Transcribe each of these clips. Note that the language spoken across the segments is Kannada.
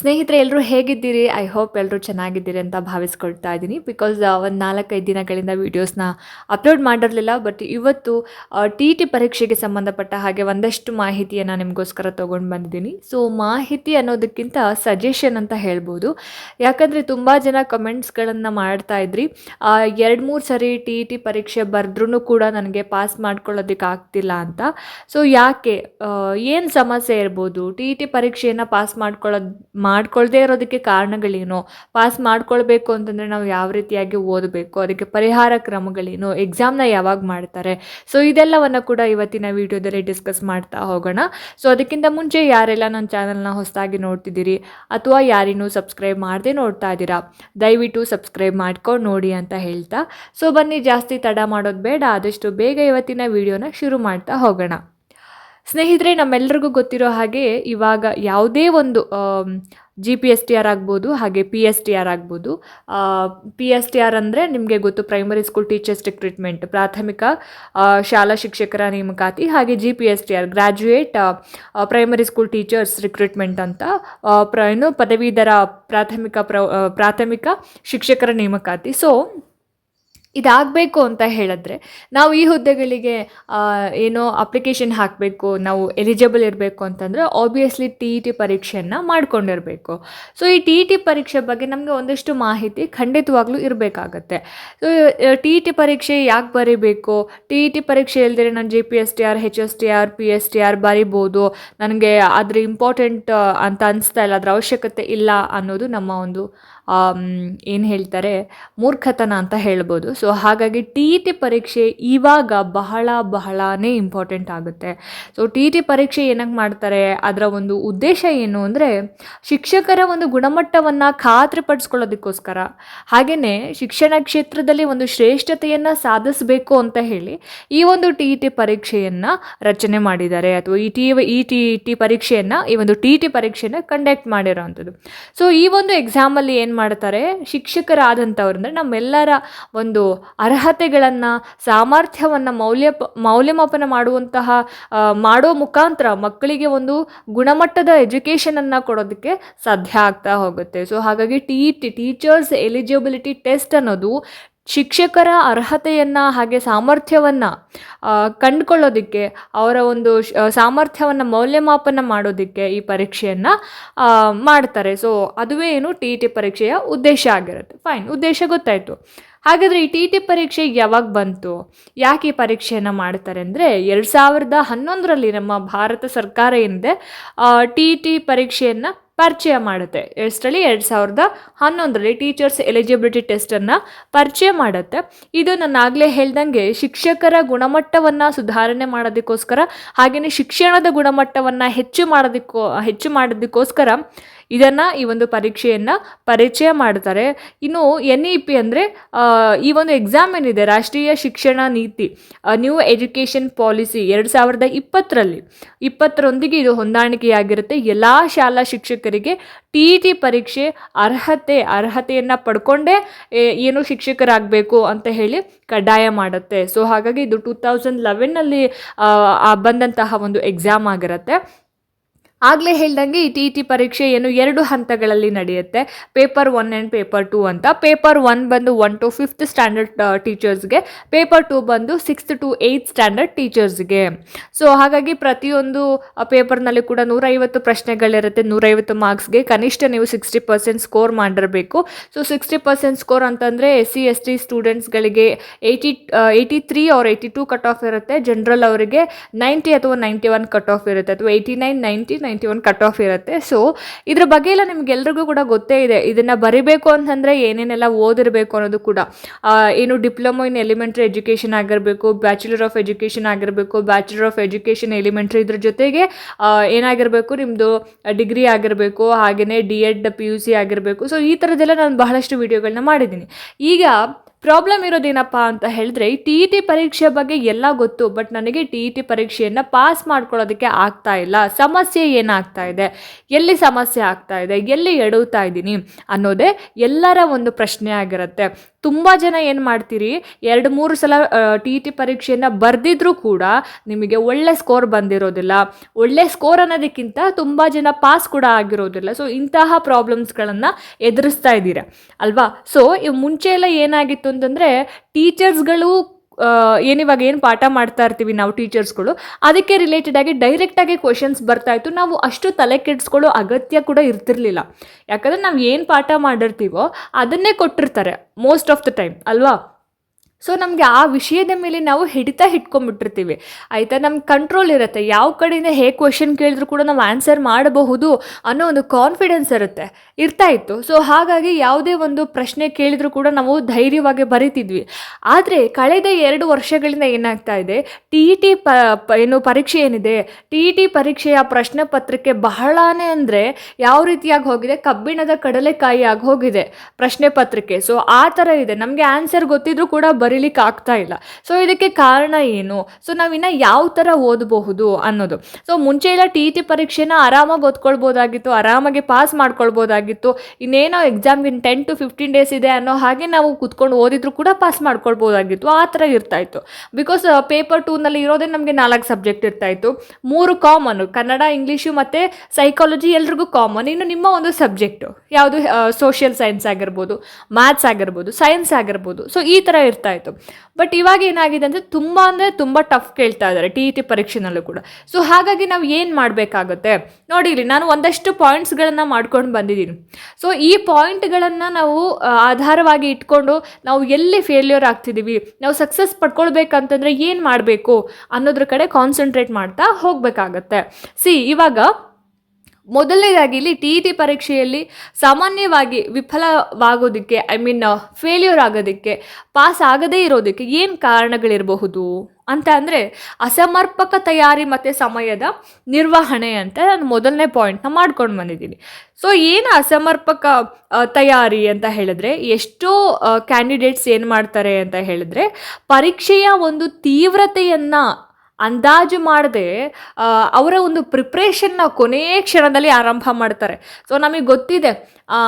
ಸ್ನೇಹಿತರೆ ಎಲ್ಲರೂ ಹೇಗಿದ್ದೀರಿ? ಐ ಹೋಪ್ ಎಲ್ಲರೂ ಚೆನ್ನಾಗಿದ್ದೀರಿ ಅಂತ ಭಾವಿಸ್ಕೊಳ್ತಾ ಇದ್ದೀನಿ. ಬಿಕಾಸ್ ಒಂದು ನಾಲ್ಕೈದು ದಿನಗಳಿಂದ ವೀಡಿಯೋಸ್ನ ಅಪ್ಲೋಡ್ ಮಾಡಿರಲಿಲ್ಲ. ಬಟ್ ಇವತ್ತು ಟಿ ಟಿ ಪರೀಕ್ಷೆಗೆ ಸಂಬಂಧಪಟ್ಟ ಹಾಗೆ ಒಂದಷ್ಟು ಮಾಹಿತಿಯನ್ನು ನಿಮಗೋಸ್ಕರ ತೊಗೊಂಡು ಬಂದಿದ್ದೀನಿ. ಸೊ, ಮಾಹಿತಿ ಅನ್ನೋದಕ್ಕಿಂತ ಸಜೆಷನ್ ಅಂತ ಹೇಳ್ಬೋದು. ಯಾಕಂದರೆ, ತುಂಬ ಜನ ಕಮೆಂಟ್ಸ್ಗಳನ್ನು ಮಾಡ್ತಾ ಇದ್ರಿ. ಎರಡು ಮೂರು ಸರಿ ಟಿ ಟಿ ಪರೀಕ್ಷೆ ಬರೆದ್ರೂ ಕೂಡ ನನಗೆ ಪಾಸ್ ಮಾಡ್ಕೊಳ್ಳೋದಕ್ಕೆ ಆಗ್ತಿಲ್ಲ ಅಂತ. ಸೊ, ಯಾಕೆ? ಏನು ಸಮಸ್ಯೆ ಇರ್ಬೋದು? ಟಿ ಟಿ ಪರೀಕ್ಷೆಯನ್ನು ಪಾಸ್ ಮಾಡ್ಕೊಳ್ಳೋದು ಮಾಡ್ಕೊಳ್ದೇ ಇರೋದಕ್ಕೆ ಕಾರಣಗಳೇನು? ಪಾಸ್ ಮಾಡ್ಕೊಳ್ಬೇಕು ಅಂತಂದರೆ ನಾವು ಯಾವ ರೀತಿಯಾಗಿ ಓದಬೇಕು? ಅದಕ್ಕೆ ಪರಿಹಾರ ಕ್ರಮಗಳೇನು? ಎಕ್ಸಾಮ್ನ ಯಾವಾಗ ಮಾಡ್ತಾರೆ? ಸೊ ಇದೆಲ್ಲವನ್ನು ಕೂಡ ಇವತ್ತಿನ ವಿಡಿಯೋದಲ್ಲಿ ಡಿಸ್ಕಸ್ ಮಾಡ್ತಾ ಹೋಗೋಣ. ಸೊ ಅದಕ್ಕಿಂತ ಮುಂಚೆ ಯಾರೆಲ್ಲ ನನ್ನ ಚಾನಲ್ನ ಹೊಸದಾಗಿ ನೋಡ್ತಿದ್ದೀರಿ ಅಥವಾ ಯಾರಿನೂ ಸಬ್ಸ್ಕ್ರೈಬ್ ಮಾಡದೆ ನೋಡ್ತಾ ಇದ್ದೀರಾ, ದಯವಿಟ್ಟು ಸಬ್ಸ್ಕ್ರೈಬ್ ಮಾಡ್ಕೊಂಡು ನೋಡಿ ಅಂತ ಹೇಳ್ತಾ. ಸೊ ಬನ್ನಿ, ಜಾಸ್ತಿ ತಡ ಮಾಡೋದು ಬೇಡ. ಆದಷ್ಟು ಬೇಗ ಇವತ್ತಿನ ವಿಡಿಯೋನ ಶುರು ಮಾಡ್ತಾ ಹೋಗೋಣ. ಸ್ನೇಹಿತರೆ ನಮ್ಮೆಲ್ಲರಿಗೂ ಗೊತ್ತಿರೋ ಹಾಗೆ ಇವಾಗ ಯಾವುದೇ ಒಂದು G P S T R ಆಗ್ಬೋದು, ಹಾಗೆ ಪಿ ಎಸ್ ಟಿ ಆರ್ ಆಗ್ಬೋದು. ಪಿ ಎಸ್ ಟಿ ಆರ್ ಅಂದರೆ ನಿಮಗೆ ಗೊತ್ತು ಪ್ರೈಮರಿ ಸ್ಕೂಲ್ ಟೀಚರ್ಸ್ ರಿಕ್ರೂಟ್ಮೆಂಟ್ ಪ್ರಾಥಮಿಕ ಶಾಲಾ ಶಿಕ್ಷಕರ ನೇಮಕಾತಿ, ಹಾಗೆ G P S T R graduate primary school teachers recruitment ಅಂತ ಪ್ರ ಏನು ಪದವೀಧರ ಪ್ರಾಥಮಿಕ ಪ್ರ ಪ್ರಾಥಮಿಕ ಶಿಕ್ಷಕರ ನೇಮಕಾತಿ. ಸೊ ಇದಾಗಬೇಕು ಅಂತ ಹೇಳಿದ್ರೆ ನಾವು ಈ ಹುದ್ದೆಗಳಿಗೆ ಏನೋ ಅಪ್ಲಿಕೇಶನ್ ಹಾಕಬೇಕು, ನಾವು ಎಲಿಜಿಬಲ್ ಇರಬೇಕು ಅಂತಂದರೆ ಆಬ್ವಿಯಸ್ಲಿ ಟಿ ಇ ಟಿ ಪರೀಕ್ಷೆಯನ್ನು ಮಾಡ್ಕೊಂಡಿರಬೇಕು. ಸೊ ಈ ಟಿ ಇ ಟಿ ಪರೀಕ್ಷೆ ಬಗ್ಗೆ ನಮಗೆ ಒಂದಷ್ಟು ಮಾಹಿತಿ ಖಂಡಿತವಾಗ್ಲೂ ಇರಬೇಕಾಗತ್ತೆ. ಸೊ ಟಿ ಇ ಟಿ ಪರೀಕ್ಷೆ ಯಾಕೆ ಬರೀಬೇಕು? ಟಿ ಇ ಟಿ ಪರೀಕ್ಷೆ ಇಲ್ದಿರೆ ನಾನು G P S T R H S T R P S T R ಬರಿಬೋದು. ನನಗೆ ಅದ್ರ ಇಂಪಾರ್ಟೆಂಟ್ ಅಂತ ಅನಿಸ್ತಾ ಇಲ್ಲ ಅದರ ಅವಶ್ಯಕತೆ ಇಲ್ಲ ಅನ್ನೋದು ನಮ್ಮ ಒಂದು ಏನು ಹೇಳ್ತಾರೆ? ಮೂರ್ಖತನ ಅಂತ ಹೇಳ್ಬೋದು. ಸೊ ಹಾಗಾಗಿ ಟಿ ಇ ಟಿ ಪರೀಕ್ಷೆ ಇವಾಗ ಬಹಳ ಬಹಳನೇ ಇಂಪಾರ್ಟೆಂಟ್ ಆಗುತ್ತೆ. ಸೊ ಟಿ ಇ ಟಿ ಪರೀಕ್ಷೆ ಏನಕ್ಕೆ ಮಾಡ್ತಾರೆ? ಅದರ ಒಂದು ಉದ್ದೇಶ ಏನು ಅಂದರೆ, ಶಿಕ್ಷಕರ ಒಂದು ಗುಣಮಟ್ಟವನ್ನು ಖಾತ್ರಿಪಡಿಸ್ಕೊಳ್ಳೋದಕ್ಕೋಸ್ಕರ. ಹಾಗೆಯೇ ಶಿಕ್ಷಣ ಕ್ಷೇತ್ರದಲ್ಲಿ ಒಂದು ಶ್ರೇಷ್ಠತೆಯನ್ನು ಸಾಧಿಸಬೇಕು ಅಂತ ಹೇಳಿ ಈ ಒಂದು ಟಿ ಇ ಟಿ ಪರೀಕ್ಷೆಯನ್ನು ರಚನೆ ಮಾಡಿದ್ದಾರೆ. ಅಥವಾ ಈ ಟಿ ಈ ಟಿ ಇ ಟಿ ಪರೀಕ್ಷೆಯನ್ನು, ಈ ಒಂದು ಟಿ ಟಿ ಪರೀಕ್ಷೆಯನ್ನು ಕಂಡಕ್ಟ್ ಮಾಡಿರೋವಂಥದ್ದು ಸೊ ಈ ಒಂದು ಎಕ್ಸಾಮಲ್ಲಿ ಏನು ಮಾಡ್ತಾರೆ ಶಿಕ್ಷಕರಾದಂಥವ್ರು ಅಂದರೆ ನಮ್ಮೆಲ್ಲರ ಒಂದು ಅರ್ಹತೆಗಳನ್ನು, ಸಾಮರ್ಥ್ಯವನ್ನು ಮೌಲ್ಯ, ಮೌಲ್ಯಮಾಪನ ಮಾಡುವಂತಹ ಮಾಡೋ ಮುಖಾಂತರ ಮಕ್ಕಳಿಗೆ ಒಂದು ಗುಣಮಟ್ಟದ ಎಜುಕೇಷನನ್ನು ಕೊಡೋದಕ್ಕೆ ಸಾಧ್ಯ ಆಗ್ತಾ ಹೋಗುತ್ತೆ. ಸೊ ಹಾಗಾಗಿ ಟಿ, ಟೀಚರ್ಸ್ ಎಲಿಜಿಬಿಲಿಟಿ ಟೆಸ್ಟ್ ಅನ್ನೋದು ಶಿಕ್ಷಕರ ಅರ್ಹತೆಯನ್ನು ಹಾಗೆ ಸಾಮರ್ಥ್ಯವನ್ನು ಕಂಡುಕೊಳ್ಳೋದಕ್ಕೆ, ಅವರ ಒಂದು ಸಾಮರ್ಥ್ಯವನ್ನು ಮೌಲ್ಯಮಾಪನ ಮಾಡೋದಕ್ಕೆ ಈ ಪರೀಕ್ಷೆಯನ್ನು ಮಾಡ್ತಾರೆ. ಸೊ ಅದುವೇ ಏನು ಟಿ ಟಿ ಪರೀಕ್ಷೆಯ ಉದ್ದೇಶ ಆಗಿರುತ್ತೆ. ಫೈನ್ ಉದ್ದೇಶ ಗೊತ್ತಾಯಿತು. ಹಾಗಾದರೆ ಈ ಟಿ ಟಿ ಪರೀಕ್ಷೆ ಯಾವಾಗ ಬಂತು? ಯಾಕೆ ಈ ಪರೀಕ್ಷೆಯನ್ನು ಮಾಡ್ತಾರೆ ಅಂದರೆ, ಎರಡು ಸಾವಿರದ ಹನ್ನೊಂದರಲ್ಲಿ ನಮ್ಮ ಭಾರತ ಸರ್ಕಾರ ಏನಿದೆ ಟಿ ಟಿ ಪರೀಕ್ಷೆಯನ್ನು ಪರಿಚಯ ಮಾಡುತ್ತೆ. ಎಷ್ಟರಲ್ಲಿ? ಎರಡು ಸಾವಿರದ ಹನ್ನೊಂದರಲ್ಲಿ ಟೀಚರ್ಸ್ ಎಲಿಜಿಬಿಲಿಟಿ ಟೆಸ್ಟನ್ನು ಪರಿಚಯ ಮಾಡುತ್ತೆ. ಇದು ನಾನು ಆಗಲೇ ಹೇಳ್ದಂಗೆ ಶಿಕ್ಷಕರ ಗುಣಮಟ್ಟವನ್ನು ಸುಧಾರಣೆ ಮಾಡೋದಕ್ಕೋಸ್ಕರ ಹಾಗೆಯೇ ಶಿಕ್ಷಣದ ಗುಣಮಟ್ಟವನ್ನು ಹೆಚ್ಚು ಮಾಡೋದಕ್ಕೋ, ಹೆಚ್ಚು ಮಾಡೋದಕ್ಕೋಸ್ಕರ ಇದನ್ನು ಈ ಒಂದು ಪರೀಕ್ಷೆಯನ್ನು ಪರಿಚಯ ಮಾಡ್ತಾರೆ. ಇನ್ನು ಎನ್ ಇ ಪಿ ಅಂದರೆ ಈ ಒಂದು ಎಕ್ಸಾಮ್ ಏನಿದೆ, ರಾಷ್ಟ್ರೀಯ ಶಿಕ್ಷಣ ನೀತಿ ನ್ಯೂ ಎಜುಕೇಷನ್ ಪಾಲಿಸಿ ಎರಡು ಸಾವಿರದ ಇಪ್ಪತ್ತರಲ್ಲಿ, ಇಪ್ಪತ್ತರೊಂದಿಗೆ ಇದು ಹೊಂದಾಣಿಕೆಯಾಗಿರುತ್ತೆ. ಎಲ್ಲ ಶಾಲಾ ಶಿಕ್ಷಕರಿಗೆ ಟಿ ಇ ಟಿ ಪರೀಕ್ಷೆ ಅರ್ಹತೆ, ಅರ್ಹತೆಯನ್ನು ಪಡ್ಕೊಂಡೇ ಏನು ಶಿಕ್ಷಕರಾಗಬೇಕು ಅಂತ ಹೇಳಿ ಕಡ್ಡಾಯ ಮಾಡುತ್ತೆ. ಸೊ ಹಾಗಾಗಿ ಇದು ಟೂ ತೌಸಂಡ್ ಲೆವೆನ್ನಲ್ಲಿ ಬಂದಂತಹ ಒಂದು ಎಕ್ಸಾಮ್ ಆಗಿರುತ್ತೆ. ಆಗಲೇ ಹೇಳ್ದಂಗೆ ಈ ಟಿ ಟಿ ಪರೀಕ್ಷೆ ಏನು ಎರಡು ಹಂತಗಳಲ್ಲಿ ನಡೆಯುತ್ತೆ. Paper one and paper two ಅಂತ. ಪೇಪರ್ ಒನ್ ಬಂದು ಒನ್ ಟು ಫಿಫ್ತ್ ಸ್ಟ್ಯಾಂಡರ್ಡ್ ಟೀಚರ್ಸ್ಗೆ. ಪೇಪರ್ ಟೂ ಬಂದು ಸಿಕ್ಸ್ತ್ ಟು ಏಯ್ತ್ ಸ್ಟ್ಯಾಂಡರ್ಡ್ ಟೀಚರ್ಸ್ಗೆ. ಸೊ, ಹಾಗಾಗಿ ಪ್ರತಿಯೊಂದು ಪೇಪರ್ನಲ್ಲಿ ಕೂಡ ನೂರೈವತ್ತು ಪ್ರಶ್ನೆಗಳಿರುತ್ತೆ. ನೂರೈವತ್ತು ಮಾರ್ಕ್ಸ್ಗೆ ಕನಿಷ್ಠ ನೀವು ಸಿಕ್ಸ್ಟಿ ಪರ್ಸೆಂಟ್ ಸ್ಕೋರ್ ಮಾಡಿರಬೇಕು. ಸೊ, ಸಿಕ್ಸ್ಟಿ ಪರ್ಸೆಂಟ್ ಸ್ಕೋರ್ ಅಂತಂದರೆ S C, S T ಸ್ಟೂಡೆಂಟ್ಸ್ಗಳಿಗೆ eighty eighty three or eighty two cut off ಇರುತ್ತೆ. ಜನರಲ್ ಅವರಿಗೆ ನೈಂಟಿ ಅಥವಾ ನೈಂಟಿ ಒನ್ ಕಟ್ ಆಫ್ ಇರುತ್ತೆ. ಅಥವಾ eighty nine ninety ninety one cut off ಇರುತ್ತೆ. ಸೊ ಇದ್ರ ಬಗ್ಗೆ ಎಲ್ಲ ನಿಮ್ಗೆಲ್ರಿಗೂ ಕೂಡ ಗೊತ್ತೇ ಇದೆ. ಇದನ್ನು ಬರಿಬೇಕು ಅಂತಂದರೆ ಏನೇನೆಲ್ಲ ಓದಿರಬೇಕು ಅನ್ನೋದು ಕೂಡ. ಏನು ಡಿಪ್ಲೊಮೊ ಇನ್ ಎಲಿಮೆಂಟ್ರಿ ಎಜುಕೇಷನ್ ಆಗಿರಬೇಕು ಬ್ಯಾಚುಲರ್ ಆಫ್ ಎಜುಕೇಷನ್ ಆಗಿರಬೇಕು ಬ್ಯಾಚುಲರ್ ಆಫ್ ಎಜುಕೇಷನ್ ಎಲಿಮೆಂಟ್ರಿ ಇದ್ರ ಜೊತೆಗೆ ಏನಾಗಿರಬೇಕು ನಿಮ್ಮದು ಡಿಗ್ರಿ ಆಗಿರಬೇಕು ಹಾಗೆಯೇ D Ed P U C ಆಗಿರಬೇಕು. ಸೊ ಈ ಥರದ್ದೆಲ್ಲ ನಾನು ಬಹಳಷ್ಟು ವಿಡಿಯೋಗಳನ್ನ ಮಾಡಿದ್ದೀನಿ. ಈಗ ಪ್ರಾಬ್ಲಮ್ ಇರೋದೇನಪ್ಪ ಅಂತ ಹೇಳಿದ್ರೆ ಟಿ ಇ ಟಿ ಪರೀಕ್ಷೆ ಬಗ್ಗೆ ಎಲ್ಲ ಗೊತ್ತು ಬಟ್ ನನಗೆ ಟಿ ಇ ಟಿ ಪರೀಕ್ಷೆಯನ್ನು ಪಾಸ್ ಮಾಡ್ಕೊಳ್ಳೋದಕ್ಕೆ ಆಗ್ತಾ ಇಲ್ಲ. ಸಮಸ್ಯೆ ಏನಾಗ್ತಾ ಇದೆ? ಎಲ್ಲಿ ಸಮಸ್ಯೆ ಆಗ್ತಾ ಇದೆ? ಎಲ್ಲಿ ಎಡುತ್ತಾ ಇದ್ದೀನಿ ಅನ್ನೋದೇ ಎಲ್ಲರ ಒಂದು ಪ್ರಶ್ನೆ ಆಗಿರುತ್ತೆ. ತುಂಬ ಜನ ಏನು ಮಾಡ್ತೀರಿ? ಎರಡು, ಮೂರು ಸಲ ಟಿ ಇ ಟಿ ಪರೀಕ್ಷೆಯನ್ನು ಬರೆದಿದ್ರೂ ಕೂಡ ನಿಮಗೆ ಒಳ್ಳೆ ಸ್ಕೋರ್ ಬಂದಿರೋದಿಲ್ಲ. ಒಳ್ಳೆ ಸ್ಕೋರ್ ಅನ್ನೋದಕ್ಕಿಂತ ತುಂಬ ಜನ ಪಾಸ್ ಕೂಡ ಆಗಿರೋದಿಲ್ಲ. ಸೊ ಇಂತಹ ಪ್ರಾಬ್ಲಮ್ಸ್ಗಳನ್ನು ಎದುರಿಸ್ತಾ ಇದ್ದೀರಾ? ಅಲ್ವಾ? ಸೊ ಮುಂಚೆ ಎಲ್ಲ ಏನಾಗಿತ್ತು ಅಂತಂದರೆ, ಟೀಚರ್ಸ್ಗಳು ಏನಿವಾಗ ಏನು ಪಾಠ ಮಾಡ್ತಾ ಇರ್ತೀವಿ ನಾವು ಟೀಚರ್ಸ್ಗಳು, ಅದಕ್ಕೆ ರಿಲೇಟೆಡ್ ಆಗಿ ಡೈರೆಕ್ಟಾಗಿ ಕ್ವಶನ್ಸ್ ಬರ್ತಾ ಇತ್ತು. ನಾವು ಅಷ್ಟು ತಲೆ ಕೆಡಿಸ್ಕೊಳ್ಳೋ ಅಗತ್ಯ ಕೂಡ ಇರ್ತಿರ್ಲಿಲ್ಲ. ಯಾಕಂದರೆ ನಾವು ಏನು ಪಾಠ ಮಾಡಿರ್ತೀವೋ ಅದನ್ನೇ ಕೊಟ್ಟಿರ್ತಾರೆ ಮೋಸ್ಟ್ ಆಫ್ ದ ಟೈಮ್ ಅಲ್ವಾ? ಸೊ ನಮಗೆ ಆ ವಿಷಯದ ಮೇಲೆ ನಾವು ಹಿಡಿತ ಇಟ್ಕೊಂಡ್ಬಿಟ್ಟಿರ್ತೀವಿ ಆಯಿತಾ? ನಮ್ಮ ಕಂಟ್ರೋಲ್ ಇರುತ್ತೆ. ಯಾವ ಕಡೆಯಿಂದ ಹೇಗೆ ಕ್ವಶನ್ ಕೇಳಿದ್ರು ಕೂಡ ನಾವು ಆನ್ಸರ್ ಮಾಡಬಹುದು ಅನ್ನೋ ಒಂದು ಕಾನ್ಫಿಡೆನ್ಸ್ ಇರುತ್ತೆ. ಇರ್ತಾ ಇತ್ತು. ಸೊ ಹಾಗಾಗಿ ಯಾವುದೇ ಒಂದು ಪ್ರಶ್ನೆ ಕೇಳಿದ್ರು ಕೂಡ ನಾವು ಧೈರ್ಯವಾಗಿ ಬರೀತಿದ್ವಿ. ಆದರೆ, ಕಳೆದ ಎರಡು ವರ್ಷಗಳಿಂದ ಏನಾಗ್ತಾ ಇದೆ? ಟಿ ಇ ಟಿ ಪ ಏನು ಪರೀಕ್ಷೆ ಏನಿದೆ? ಟಿ ಇ ಟಿ ಪರೀಕ್ಷೆಯ ಪ್ರಶ್ನೆ ಪತ್ರಿಕೆ ಬಹಳಾನೇ ಅಂದರೆ ಯಾವ ರೀತಿಯಾಗಿ ಹೋಗಿದೆ? ಕಬ್ಬಿಣದ ಕಡಲೆಕಾಯಿ ಆಗಿ ಹೋಗಿದೆ ಪ್ರಶ್ನೆ ಪತ್ರಿಕೆ. ಸೊ ಆ ಥರ ಇದೆ. ನಮಗೆ ಆನ್ಸರ್ ಗೊತ್ತಿದ್ರೂ ಕೂಡ ಬರೀಲಿಕ್ಕೆ ಆಗ್ತಾ ಇಲ್ಲ. ಸೊ ಇದಕ್ಕೆ ಕಾರಣ ಏನು? ಸೊ ನಾವಿನ್ನ ಯಾವ ಥರ ಓದಬಹುದು ಅನ್ನೋದು. ಸೊ ಮುಂಚೆ ಎಲ್ಲ ಟಿ ಟಿ ಪರೀಕ್ಷೆನ ಆರಾಮಾಗಿ ಓದ್ಕೊಳ್ಬೋದಾಗಿತ್ತು, ಆರಾಮಾಗಿ ಪಾಸ್ ಮಾಡ್ಕೊಳ್ಬೋದಾಗಿತ್ತು. ಇನ್ನೇನೋ ಎಕ್ಸಾಮ್ಗೆ ಇನ್ನು ಟೆನ್ ಟು ಫಿಫ್ಟೀನ್ ಡೇಸ್ ಇದೆ ಅನ್ನೋ ಹಾಗೆ ನಾವು ಕುತ್ಕೊಂಡು ಓದಿದ್ರು ಕೂಡ ಪಾಸ್ ಮಾಡ್ಕೊಳ್ಬೋದಾಗಿತ್ತು. ಆ ಥರ ಇರ್ತಾ ಇತ್ತು. ಬಿಕಾಸ್ ಪೇಪರ್ ಟೂನಲ್ಲಿ ಇರೋದೇ ನಮಗೆ ನಾಲ್ಕು ಸಬ್ಜೆಕ್ಟ್ ಇರ್ತಾ ಇತ್ತು. ಮೂರು ಕಾಮನ್ ಕನ್ನಡ, ಇಂಗ್ಲೀಷು ಮತ್ತು ಸೈಕಾಲಜಿ ಎಲ್ರಿಗೂ ಕಾಮನ್ ಇನ್ನು ನಿಮ್ಮ ಒಂದು ಸಬ್ಜೆಕ್ಟು ಯಾವುದು ಸೋಷಿಯಲ್ ಸೈನ್ಸ್ ಆಗಿರ್ಬೋದು ಮ್ಯಾಥ್ಸ್ ಆಗಿರ್ಬೋದು ಸೈನ್ಸ್ ಆಗಿರ್ಬೋದು. ಸೊ ಈ ಥರ ಇರ್ತಾ ಬಟ್ ಇವಾಗ ಏನಾಗಿದೆ ಅಂದರೆ ತುಂಬ ಅಂದರೆ ತುಂಬ ಟಫ್ ಕೇಳ್ತಾ ಇದ್ದಾರೆ ಟಿ ಇ ಟಿ ಪರೀಕ್ಷೆನಲ್ಲೂ ಕೂಡ. ಸೊ ಹಾಗಾಗಿ ನಾವು ಏನು ಮಾಡಬೇಕಾಗುತ್ತೆ? ನೋಡಿ ನಾನು ಒಂದಷ್ಟು ಪಾಯಿಂಟ್ಸ್ಗಳನ್ನು ಮಾಡ್ಕೊಂಡು ಬಂದಿದ್ದೀನಿ. ಸೊ ಈ ಪಾಯಿಂಟ್ಗಳನ್ನು ನಾವು ಆಧಾರವಾಗಿ ಇಟ್ಕೊಂಡು ನಾವು ಎಲ್ಲಿ ಫೇಲ್ಯೂರ್ ಆಗ್ತಿದ್ದೀವಿ ನಾವು ಸಕ್ಸಸ್ ಪಡ್ಕೊಳ್ಬೇಕಂತಂದರೆ ಏನು ಮಾಡಬೇಕು ಅನ್ನೋದ್ರ ಕಡೆ ಕಾನ್ಸಂಟ್ರೇಟ್ ಮಾಡ್ತಾ ಹೋಗಬೇಕಾಗತ್ತೆ. ಸಿ ಇವಾಗ ಮೊದಲನೇದಾಗಿ ಇಲ್ಲಿ ಟಿ ಇ ಟಿ ಪರೀಕ್ಷೆಯಲ್ಲಿ ಸಾಮಾನ್ಯವಾಗಿ ವಿಫಲವಾಗೋದಕ್ಕೆ ಐ ಮೀನ್ ಫೇಲ್ಯೂರ್ ಆಗೋದಕ್ಕೆ ಪಾಸ್ ಆಗದೇ ಇರೋದಕ್ಕೆ ಏನು ಕಾರಣಗಳಿರಬಹುದು ಅಂತ ಅಂದರೆ ಅಸಮರ್ಪಕ ತಯಾರಿ ಮತ್ತು ಸಮಯದ ನಿರ್ವಹಣೆ ಅಂತ ನಾನು ಮೊದಲನೇ ಪಾಯಿಂಟ್ನ ಮಾಡ್ಕೊಂಡು ಬಂದಿದ್ದೀನಿ. ಸೊ ಏನು ಅಸಮರ್ಪಕ ತಯಾರಿ ಅಂತ ಹೇಳಿದ್ರೆ, ಎಷ್ಟೋ ಕ್ಯಾಂಡಿಡೇಟ್ಸ್ ಏನು ಮಾಡ್ತಾರೆ ಅಂತ ಹೇಳಿದ್ರೆ, ಪರೀಕ್ಷೆಯ ಒಂದು ತೀವ್ರತೆಯನ್ನು ಅಂದಾಜು ಮಾಡದೆ ಅವರ ಒಂದು ಪ್ರಿಪ್ರೇಷನ್ನ ಕೊನೆಯ ಕ್ಷಣದಲ್ಲಿ ಆರಂಭ ಮಾಡ್ತಾರೆ. ಸೊ ನಮಗೆ ಗೊತ್ತಿದೆ ಆ,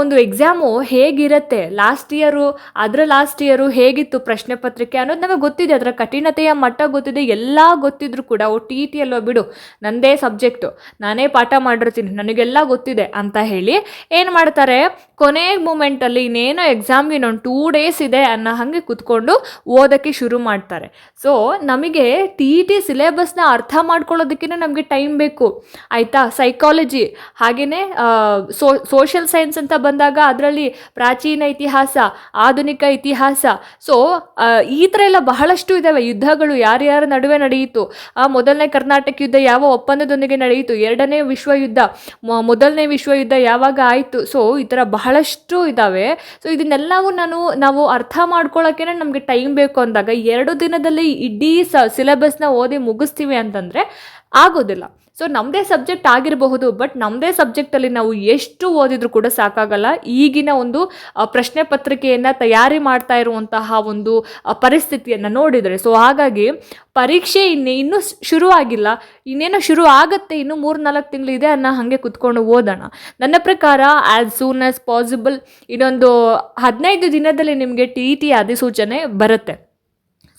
ಒಂದು ಎಕ್ಸಾಮು ಹೇಗಿರುತ್ತೆ? ಲಾಸ್ಟ್ ಇಯರು ಅದರ ಲಾಸ್ಟ್ ಇಯರು ಹೇಗಿತ್ತು ಪ್ರಶ್ನೆ ಪತ್ರಿಕೆ ಅನ್ನೋದು ನಮಗೆ ಗೊತ್ತಿದೆ. ಅದರ ಕಠಿಣತೆಯ ಮಟ್ಟ ಗೊತ್ತಿದೆ. ಎಲ್ಲ ಗೊತ್ತಿದ್ರು ಕೂಡ ಓ ಟಿ ಟಿ ಅಲ್ವಾ ಬಿಡು ನಂದೇ ಸಬ್ಜೆಕ್ಟು ನಾನೇ ಪಾಠ ಮಾಡಿರ್ತೀನಿ ನನಗೆಲ್ಲ ಗೊತ್ತಿದೆ ಅಂತ ಹೇಳಿ ಏನು ಮಾಡ್ತಾರೆ? ಕೊನೆ ಮೂಮೆಂಟಲ್ಲಿ ಇನ್ನೇನೋ ಎಕ್ಸಾಮ್ಗೆ ಇನ್ನೊಂದು ಟೂ ಡೇಸ್ ಇದೆ ಅನ್ನೋ ಹಾಗೆ ಕೂತ್ಕೊಂಡು ಓದೋಕ್ಕೆ ಶುರು ಮಾಡ್ತಾರೆ. ಸೊ ನಮಗೆ ಟಿ ಇ ಟಿ ಸಿಲೆಬಸ್ನ ಅರ್ಥ ಮಾಡ್ಕೊಳ್ಳೋದಕ್ಕೆ ನಮಗೆ ಟೈಮ್ ಬೇಕು. ಆಯಿತಾ? ಸೈಕಾಲಜಿ ಹಾಗೆಯೇ ಸೋ ಸೋಷಿಯಲ್ ಸೈನ್ಸ್ ಅಂತ ಬಂದಾಗ ಅದರಲ್ಲಿ ಪ್ರಾಚೀನ ಇತಿಹಾಸ, ಆಧುನಿಕ ಇತಿಹಾಸ. ಸೊ ಈ ಥರ ಎಲ್ಲ ಬಹಳಷ್ಟು ಇದ್ದಾವೆ ಯುದ್ಧಗಳು ಯಾರ್ಯಾರ ನಡುವೆ ನಡೆಯಿತು. ಆ, ಮೊದಲನೇ ಕರ್ನಾಟಕ ಯುದ್ಧ ಯಾವ ಒಪ್ಪಂದದೊಂದಿಗೆ ನಡೆಯಿತು? ಎರಡನೇ ವಿಶ್ವಯುದ್ಧ, ಮೊ- ಮೊದಲನೇ ವಿಶ್ವಯುದ್ಧ ಯಾವಾಗ ಆಯಿತು? ಸೊ ಈ ಥರ ಬಹಳಷ್ಟು ಇದ್ದಾವೆ ಸೊ ಇದನ್ನೆಲ್ಲವೂ ನಾನು, ನಾವು ಅರ್ಥ ಮಾಡ್ಕೊಳ್ಳೋಕೆ ನಮಗೆ ಟೈಮ್ ಬೇಕು ಅಂದಾಗ ಎರಡು ದಿನದಲ್ಲಿ ಇಡೀ ಸ ಸಿಲೆಬಸ್ನ ಓದಿ ಮುಗಿಸ್ತೀವಿ ಅಂತಂದರೆ ಆಗೋದಿಲ್ಲ. ಸೊ ನಮ್ಮದೇ ಸಬ್ಜೆಕ್ಟ್ ಆಗಿರಬಹುದು ಬಟ್ ನಮ್ಮದೇ ಸಬ್ಜೆಕ್ಟಲ್ಲಿ ನಾವು ಎಷ್ಟು ಓದಿದ್ರು ಕೂಡ ಸಾಕಾಗಲ್ಲ. ಈಗಿನ ಒಂದು ಪ್ರಶ್ನೆ ಪತ್ರಿಕೆಯನ್ನು ತಯಾರಿ ಮಾಡ್ತಾ ಇರುವಂತಹ ಒಂದು ಪರಿಸ್ಥಿತಿಯನ್ನು ನೋಡಿದರೆ. ಸೊ ಹಾಗಾಗಿ ಪರೀಕ್ಷೆ ಇನ್ನೇ ಇನ್ನೂ ಶುರು ಆಗಿಲ್ಲ. ಇನ್ನೇನೋ ಶುರು ಆಗುತ್ತೆ, ಇನ್ನು ಮೂರು ನಾಲ್ಕು ತಿಂಗಳು ಇದೆ ಅನ್ನೋ ಹಾಗೆ ಕುತ್ಕೊಂಡು ಓದೋಣ. ನನ್ನ ಪ್ರಕಾರ ಆ್ಯಸ್ ಸೂನ್ ಆ್ಯಸ್ ಪಾಸಿಬಲ್ ಇನ್ನೊಂದು ಹದಿನೈದು ದಿನದಲ್ಲಿ ನಿಮಗೆ ಟಿ ಇ ಟಿ ಅಧಿಸೂಚನೆ ಬರುತ್ತೆ.